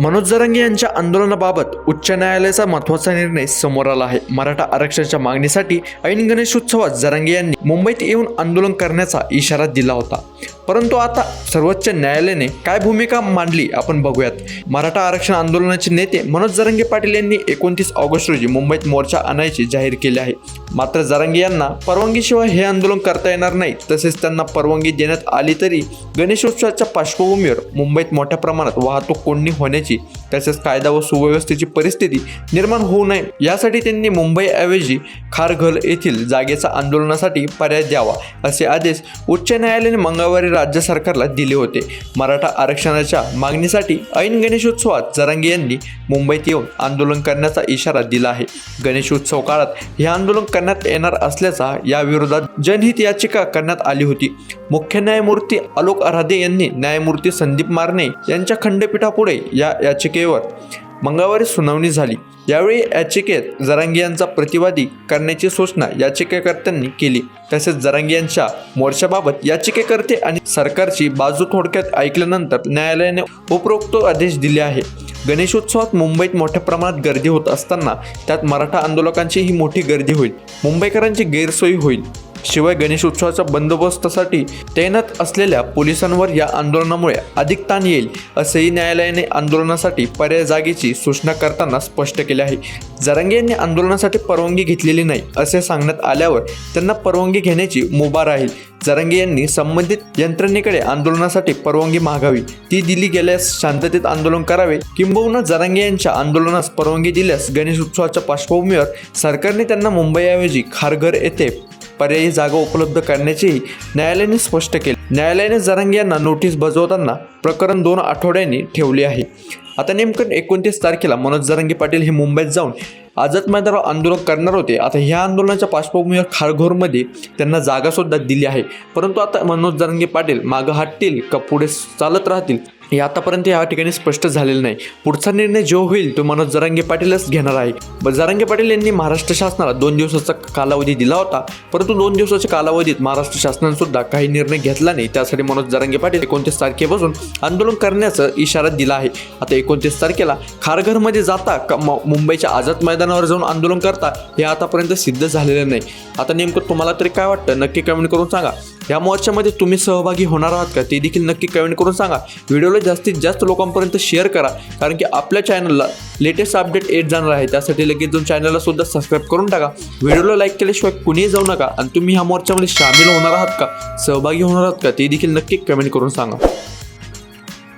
मनोज जरांगे यांच्या आंदोलनाबाबत उच्च न्यायालयाचा महत्त्वाचा निर्णय समोर आला आहे. मराठा आरक्षणाच्या मागणीसाठी ऐन गणेश उत्सवात जरांगे यांनी मुंबईत येऊन आंदोलन करण्याचा इशारा दिला होता. परंतु आता सर्वोच्च न्यायालयाने काय भूमिका मांडली आपण बघूयात. मराठा आरक्षण आंदोलनाचे नेते मनोज जरंगे पाटील यांनी एकोणतीस ऑगस्ट रोजी मुंबईत मोर्चा आणायचे जाहीर केले आहे. मात्र जरांगे यांना परवानगीशिवाय हे आंदोलन करता येणार नाही. तसेच त्यांना परवानगी देण्यात आली तरी गणेशोत्सवाच्या पार्श्वभूमीवर मुंबईत मोठ्या प्रमाणात वाहतूक कोंडी होण्याची तसेच कायदा व सुव्यवस्थेची परिस्थिती निर्माण होऊ नये यासाठी त्यांनी मुंबईऐवजी खारघर येथील जागेचा आंदोलनासाठी पर्याय द्यावा असे आदेश उच्च न्यायालयाने मंगळवारी राज्य सरकारला दिले होते. मराठा आरक्षणाच्या मागणीसाठी ऐन गणेशोत्सवात जरांगे यांनी मुंबईत येऊन आंदोलन करण्याचा इशारा दिला आहे. गणेशोत्सव काळात हे आंदोलन करण्यात येणार असल्याचा या विरोधात जनहित याचिका करण्यात आली होती. मुख्य न्यायमूर्ती आलोक आराधे यांनी न्यायमूर्ती संदीप मारणे यांच्या खंडपीठापुढे या याचिकेवर मंगळवारी सुनावणी झाली. यावेळी याचिकेत जरांगी यांचा प्रतिवादी करण्याची सूचना याचिकाकर्त्यांनी केली. तसेच जरांगी यांच्या मोर्चाबाबत याचिकेकर्ते आणि सरकारची बाजू थोडक्यात ऐकल्यानंतर न्यायालयाने उपरोक्त आदेश दिले आहे. गणेशोत्सवात मुंबईत मोठ्या प्रमाणात गर्दी होत असताना त्यात मराठा आंदोलकांची ही मोठी गर्दी होईल. मुंबईकरांची गैरसोयी होईल. शिवाय गणेशोत्सवाच्या बंदोबस्तासाठी तैनात असलेल्या पोलिसांवर या आंदोलनामुळे अधिक ताण येईल असेही न्यायालयाने आंदोलनासाठी पर्याय जागेची सूचना करताना स्पष्ट केले आहे. जरांगे यांनी आंदोलनासाठी परवानगी घेतलेली नाही असे सांगण्यात आल्यावर त्यांना परवानगी घेण्याची मुभा राहील. जरांगे यांनी संबंधित यंत्रणेकडे आंदोलनासाठी परवानगी मागावी. ती दिली गेल्यास शांततेत आंदोलन करावे. किंबहुना जरांगे यांच्या आंदोलनास परवानगी दिल्यास गणेश उत्सवाच्या पार्श्वभूमीवर सरकारने त्यांना मुंबईऐवजी खारघर येथे पर्यायी जागा उपलब्ध करण्याचेही न्यायालयाने स्पष्ट केले. न्यायालयाने जरांगे यांना नोटीस बजावताना प्रकरण दोन आठवड्यांनी ठेवले आहे. आता नेमकं एकोणतीस तारखेला मनोज जरांगे पाटील हे मुंबईत जाऊन आझाद मैदानावर आंदोलन करणार होते. आता ह्या आंदोलनाच्या पार्श्वभूमीवर खारघोरमध्ये त्यांना जागासुद्धा दिली आहे. परंतु आता मनोज जरांगे पाटील मागं हटतील का पुढे चालत राहतील? हे आतापर्यंत या ठिकाणी स्पष्ट झालेलं नाही. पुढचा निर्णय जो होईल तो मनोज जरांगे पाटीलच घेणार आहे. ब- जरांगे पाटील यांनी महाराष्ट्र शासनाला दोन दिवसाचा कालावधी दिला होता परंतु दोन दिवसाच्या कालावधीत महाराष्ट्र शासनाने सुद्धा काही निर्णय घेतला नाही. त्यासाठी मनोज जरांगे पाटील एकोणतीस तारखेपासून आंदोलन करण्याचा इशारा दिला आहे. आता एकोणतीस तारखेला खारघरमध्ये जाता का म- मुंबईच्या आझाद मैदानावर जाऊन आंदोलन करता हे आतापर्यंत सिद्ध झालेलं नाही. आता नेमकं तुम्हाला तरी काय वाटतं? नक्की कमेंट करून सांगा. या मोर्चामध्ये तुम्ही सहभागी होणार आहात का? ते देखील नक्की कमेंट करून सांगा. व्हिडिओला जास्तीत जास्त लोकांपर्यंत शेअर करा. कारण की आपल्या चॅनलला लेटेस्ट अपडेट येत जाणार आहे. त्यासाठी लगेच जाऊन चॅनलला सुद्धा सबस्क्राईब करून टाका. व्हिडिओला लाईक केल्याशिवाय कुणीही जाऊ नका. आणि तुम्ही ह्या मोर्चामध्ये सामील होणार आहात का? सहभागी होणार आहात का? ते देखील नक्की कमेंट करून सांगा.